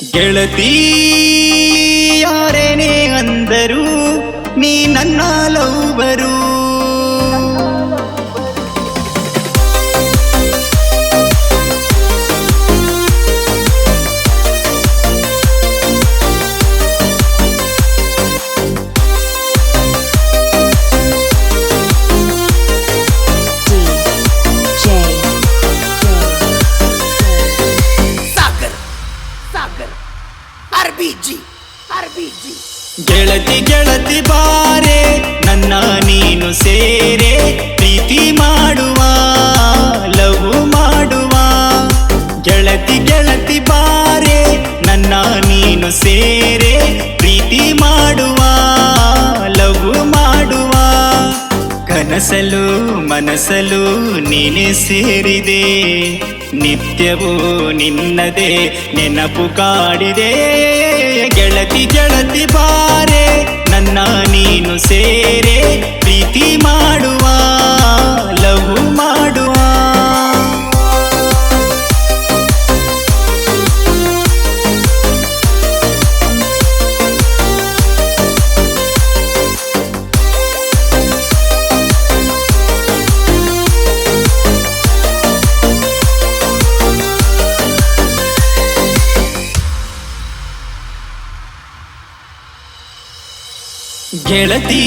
ಗೆಳತಿ ಯಾರೇನೇ ಅಂದರು ನೀ ನನ್ನ ಲವ್ ಬರು. ಗೆಳತಿ ಗೆಳತಿ ಬಾರೆ, ನನ್ನ ನೀನು ಸೇರೆ, ಪ್ರೀತಿ ಮಾಡುವ ಲವ್ ಮಾಡುವ. ಗೆಳತಿ ಗೆಳತಿ ಬಾರೆ, ನನ್ನ ನೀನು ಸೇರೆ, ಪ್ರೀತಿ ಮಾಡುವ ಲವ್ ಮಾಡುವ. ಕನಸಲು ಮನಸಲು ನೀನೆ ಸೇರಿದೆ, ನಿತ್ಯವೂ ನಿನ್ನದೇ ನೆನಪು ಕಾಡಿದೆ. ಗೆಳತಿ ಗೆಳತಿ ಬಾರೆ ಗೆಳತಿ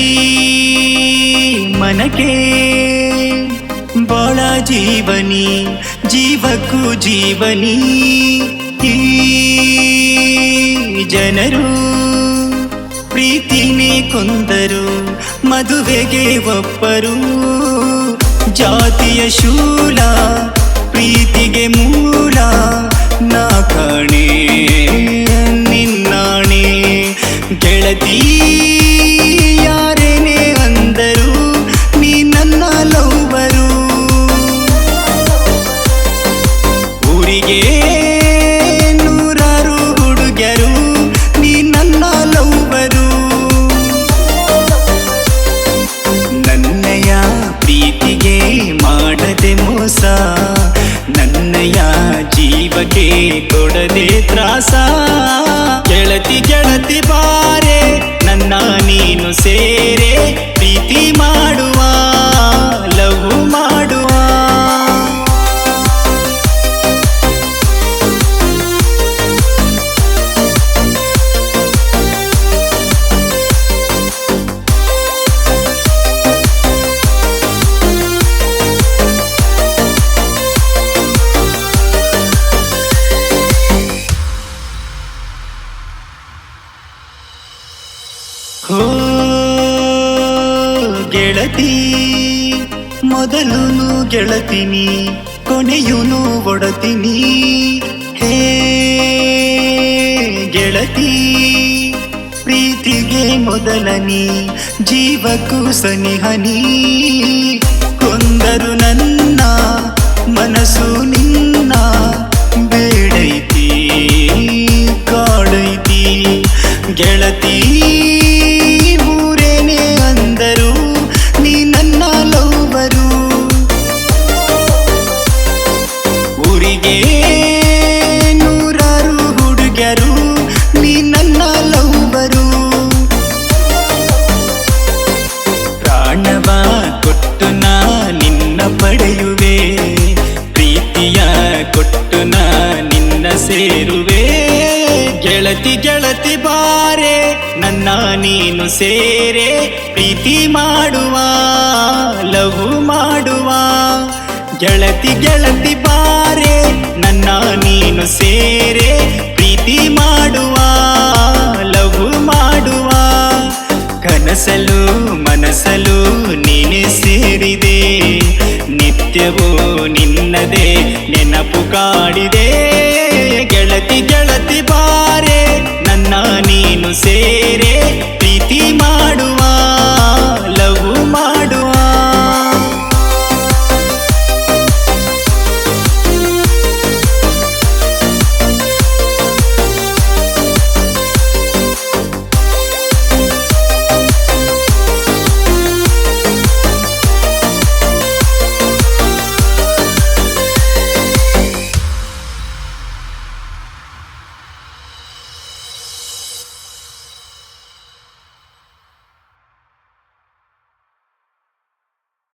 ಮನಕೆ ಬಾಳ ಜೀವನಿ, ಜೀವಕ್ಕೂ ಜೀವನಿ. ಈ ಜನರು ಪ್ರೀತಿನೇ ಕೊಂದರು, ಮದುವೆಗೆ ಒಪ್ಪರು. ಜಾತಿಯ ಶೂಲ, ಪ್ರೀತಿಗೆ ಮೂಲ ನಾ ಕಾಣೆ ನಿನ್ನಾಣೆ. ಗೆಳತಿ அருகே ಹೋ, ಗೆಳತಿ, ಮೊದಲುನು ಗೆಳತಿನಿ, ಕೊನೆಯುನು ಒಡತಿನಿ. ಹೇ, ಗೆಳತಿ, ಪ್ರೀತಿಗೆ ಮೊದಲನಿ, ಜೀವಕ್ಕೂ ಸನಿಹನಿ. ಕೊಂದರು ನನ್ನ ಮನಸ್ಸು ನಿನ್ನ, ಬೇಡೈತಿ, ಕಾಡೈತಿ. ಗೆಳತಿ ಊರಿಗೆ ನೂರಾರು ಹುಡುಗರು, ನೀ ನನ್ನ ಲವ್ವರು. ಪ್ರಾಣವ ಕೊಟ್ಟು ನಾ ನಿನ್ನ ಪಡೆಯುವೆ, ಪ್ರೀತಿಯ ಕೊಟ್ಟು ನಾ ನಿನ್ನ ಸೇರುವೆ. ಗೆಳತಿ ಗೆಳತಿ ಬಾರೆ, ನನ್ನ ನೀನು ಸೇರೆ, ಪ್ರೀತಿ ಮಾಡುವ, ಲವ್ ಮಾಡುವ. ಗೆಳತಿ ಗೆಳತಿ ಬಾರೆ, ನನ್ನ ನೀನು ಸೇರೆ, ಪ್ರೀತಿ ಮಾಡುವ ಲಘು ಮಾಡುವ. ಕನಸಲು ಮನಸಲು ನೀನೆ ಸೇರಿದೆ, ನಿತ್ಯವೂ ನಿನ್ನದೇ ನೆನಪು ಕಾಡಿದೆ.